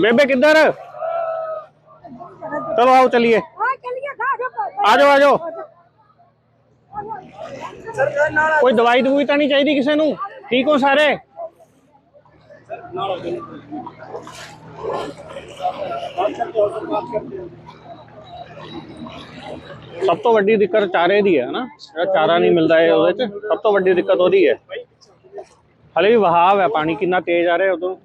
ਬੇਬੇ ਕਿੱਧਰ? ਚਲੋ ਆਓ ਚਲੀਏ। ਆ ਜਾਓ ਆ ਜਾਓ ਕੋਈ ਦਵਾਈ ਦਵਾਈ ਤਾਂ ਨਹੀਂ ਚਾਹੀਦੀ ਕਿਸੇ ਨੂੰ? ਠੀਕ ਹੋ ਸਾਰੇ? ਸਭ ਤੋਂ ਵੱਡੀ ਦਿੱਕਤ ਚਾਰੇ ਦੀ ਹੈ ਨਾ ਜਿਹੜਾ ਚਾਰਾ ਨਹੀਂ ਮਿਲਦਾ ਹੈ ਉਹਦੇ ਚ ਸਭ ਤੋਂ ਵੱਡੀ ਦਿੱਕਤ ਉਹਦੀ ਹੈ। ਹਲੇ ਵੀ ਵਹਾਵ ਹੈ ਪਾਣੀ ਕਿੰਨਾ ਤੇਜ਼ ਆ ਰਿਹਾ ਉਦੋਂ।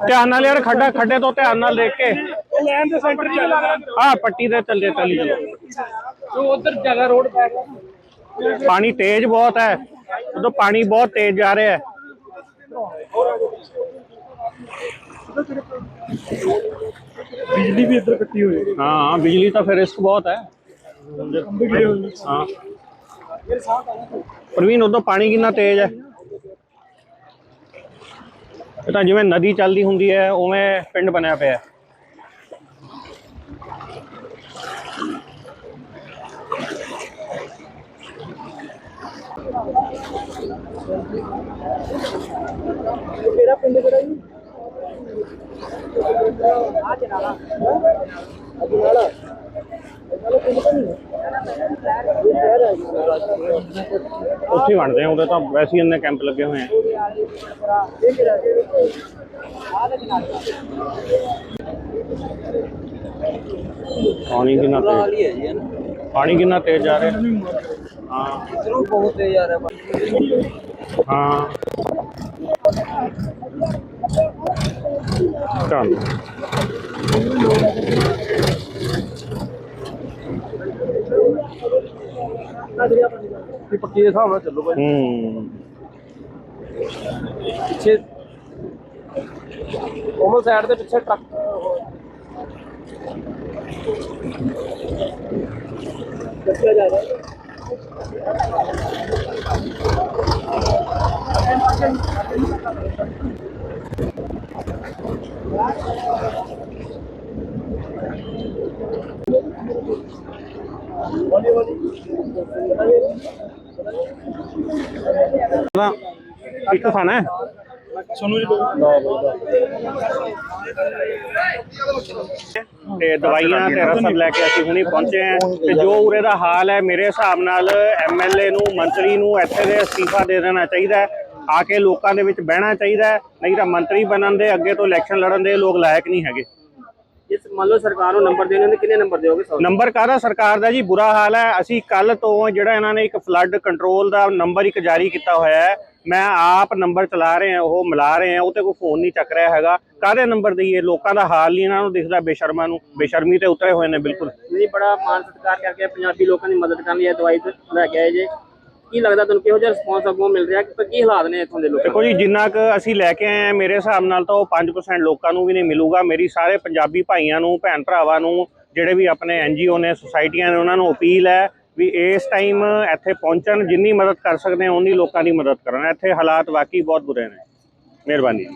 ਧਿਆਨ ਨਾਲ ਯਾਰ ਖੱਡਾ ਖੱਡੇ ਤੋਂ ਧਿਆਨ ਨਾਲ ਦੇਖ ਕੇ। ਲੈਣ ਦੇ ਸੈਂਟਰ ਚ ਹਾਂ ਪੱਟੀ ਦੇ ਚੱਲੇ ਚੱਲੀ ਚਲੋ ਜੋ ਉਧਰ ਜ਼ਿਆਦਾ ਰੋਡ ਪੈ ਗਿਆ ਪਾਣੀ ਤੇਜ਼ ਬਹੁਤ ਹੈ। ਉਦੋਂ ਪਾਣੀ ਬਹੁਤ ਤੇਜ਼ ਜਾ ਰਿਹਾ ਹੈ। ਬਿਜਲੀ ਵੀ ਇੱਧਰ ਕੱਟੀ ਹੋਈ ਹੈ। ਹਾਂ ਹਾਂ ਬਿਜਲੀ ਤਾਂ ਫਿਰ ਰਿਸਕ ਬਹੁਤ ਹੈ। ਹਾਂ। ਪ੍ਰਵੀਨ, ਉਦੋਂ ਪਾਣੀ ਕਿੰਨਾ ਤੇਜ਼ ਹੈ? ਇਹ ਤਾਂ ਜਿਵੇਂ ਨਦੀ ਚੱਲਦੀ ਹੁੰਦੀ ਹੈ, ਉਵੇਂ ਪਿੰਡ ਬਣਿਆ ਪਿਆ ਹੈ ਕਿਹੜਾ ਪਿੰਡ ਕਿਹੜਾ ਜੀ ਉੱਥੇ ਬਣਦੇ ਆ ਉਹਦੇ ਤਾਂ ਵੈਸੇ ਹੀ ਇੰਨੇ ਕੈਂਪ ਲੱਗੇ ਹੋਏ ਆ। ਪਾਣੀ ਕਿੰਨਾ ਤੇਜ਼ ਜੀ ਪਾਣੀ ਕਿੰਨਾ ਤੇਜ਼ ਜਾ ਰਿਹਾ? ਹਾਂ। ਇਧਰੋਂ ਬਹੁਤ ਤੇਜ਼ ਆ ਰਿਹਾ ਹਾਂ। ਚੱਲ ਕਿ ਪੱਕੀ ਦੇ ਹਿਸਾਬ ਨਾਲ ਚੱਲੋ ਭਾਈ। ਹੂੰ ਪਿੱਛੇ ਕੋਮਲ ਸਾਈਡ ਦੇ ਪਿੱਛੇ ਟਰੱਕ। ਦੱਸਿਆ ਜਾ ਰਿਹਾ ਨਾ ਇੱਕ ਖਾਣਾ ਹੈ? ਸੁਣੋ ਜੀ ਤੇ ਦਵਾਈਆਂ ਤੇ ਰਸਦ ਲੈ ਕੇ ਅਸੀਂ ਹੁਣੇ ਪਹੁੰਚੇ ਹਾਂ ਤੇ ਜੋ ਉਰੇ ਦਾ ਹਾਲ ਹੈ ਮੇਰੇ ਹਿਸਾਬ ਨਾਲ ਐਮਐਲਏ ਨੂੰ ਮੰਤਰੀ ਨੂੰ ਇੱਥੇ ਦੇ ਅਸਤੀਫਾ ਦੇ ਦੇਣਾ ਚਾਹੀਦਾ ਹੈ ਆ ਕੇ ਲੋਕਾਂ ਦੇ ਵਿੱਚ ਬਹਿਣਾ ਚਾਹੀਦਾ ਹੈ ਨਹੀਂ ਤਾਂ ਮੰਤਰੀ ਬਣਨ ਦੇ ਅੱਗੇ ਤੋਂ ਇਲੈਕਸ਼ਨ ਲੜਨ ਦੇ ਲੋਕ ਲਾਇਕ ਨਹੀਂ ਹੈਗੇ। ਮੰਨ ਲਓ ਸਰਕਾਰ ਨੂੰ ਨੰਬਰ ਦੇਣੇ ਨੇ ਕਿੰਨੇ ਨੰਬਰ ਦਿਓਗੇ ਸੌ ਨੰਬਰ ਕਾਹਦਾ? ਸਰਕਾਰ ਦਾ ਜੀ ਬੁਰਾ ਹਾਲ ਹੈ। ਅਸੀਂ ਕੱਲ ਤੋਂ ਜਿਹੜਾ ਇਹਨਾਂ ਨੇ ਇੱਕ ਫਲੱਡ ਕੰਟਰੋਲ ਦਾ ਨੰਬਰ ਇੱਕ ਜਾਰੀ ਕੀਤਾ ਹੋਇਆ ਹੈ। ਮੈਂ ਆਪ ਨੰਬਰ ਚਲਾ ਰਹੇ ਹਾਂ ਉਹ ਮਿਲਾ ਰਹੇ ਹਾਂ ਉਹ ਤੇ ਕੋਈ ਫੋਨ ਨਹੀਂ ਚੱਕ ਰਿਹਾ ਹੈਗਾ। ਕਾਹਦੇ ਨੰਬਰ ਦਈਏ ਲੋਕਾਂ ਦਾ ਹਾਲ ਨਹੀਂ ਇਹਨਾਂ ਨੂੰ ਦਿਖਦਾ ਬੇਸ਼ਰਮਾਂ ਨੂੰ। ਬੇਸ਼ਰਮੀ ਤੇ ਉਤਰੇ ਹੋਏ ਨੇ ਬਿਲਕੁਲ। ਨਹੀਂ ਬੜਾ ਮਾਨ ਸਤਿਕਾਰ ਕਰਕੇ ਪੰਜਾਬੀ ਲੋਕਾਂ ਦੀ ਮਦਦ ਕਰਨ ਲਈ ਇਹ ਦਵਾਈ ਲੈ ਕੇ ਆਏ ਜੇ। ਕੀ ਲੱਗਦਾ ਤੁਹਾਨੂੰ ਕਿਹੋ ਜਿਹਾ ਰਿਸਪੌਂਸ ਅੱਗੋਂ ਮਿਲ ਰਿਹਾ ਕਿ ਕੀ ਹਾਲਾਤ ਨੇ ਇੱਥੋਂ ਦੇ ਲੋਕਾਂ ਦੇਖੋ ਜੀ ਜਿੰਨਾ ਕੁ ਅਸੀਂ ਲੈ ਕੇ ਆਏ ਆ ਮੇਰੇ ਹਿਸਾਬ ਨਾਲ ਤਾਂ ਉਹ 5% ਲੋਕਾਂ ਨੂੰ ਵੀ ਨਹੀਂ ਮਿਲੂਗਾ। ਮੇਰੀ ਸਾਰੇ ਪੰਜਾਬੀ ਭਾਈਆਂ ਨੂੰ ਭੈਣ ਭਰਾਵਾਂ ਨੂੰ ਜਿਹੜੇ ਵੀ ਆਪਣੇ ਐਨਜੀਓ ਨੇ ਸੁਸਾਇਟੀਆਂ ਨੇ ਉਹਨਾਂ ਨੂੰ ਅਪੀਲ ਹੈ ਵੀ ਇਸ ਟਾਈਮ ਇੱਥੇ ਪਹੁੰਚਣ ਜਿੰਨੀ ਮਦਦ ਕਰ ਸਕਦੇ ਆ ਉਨੀ ਲੋਕਾਂ ਦੀ ਮਦਦ ਕਰਨ। ਇੱਥੇ ਹਾਲਾਤ ਵਾਕਈ ਬਹੁਤ ਬੁਰੇ ਨੇ। ਮਿਹਰਬਾਨੀ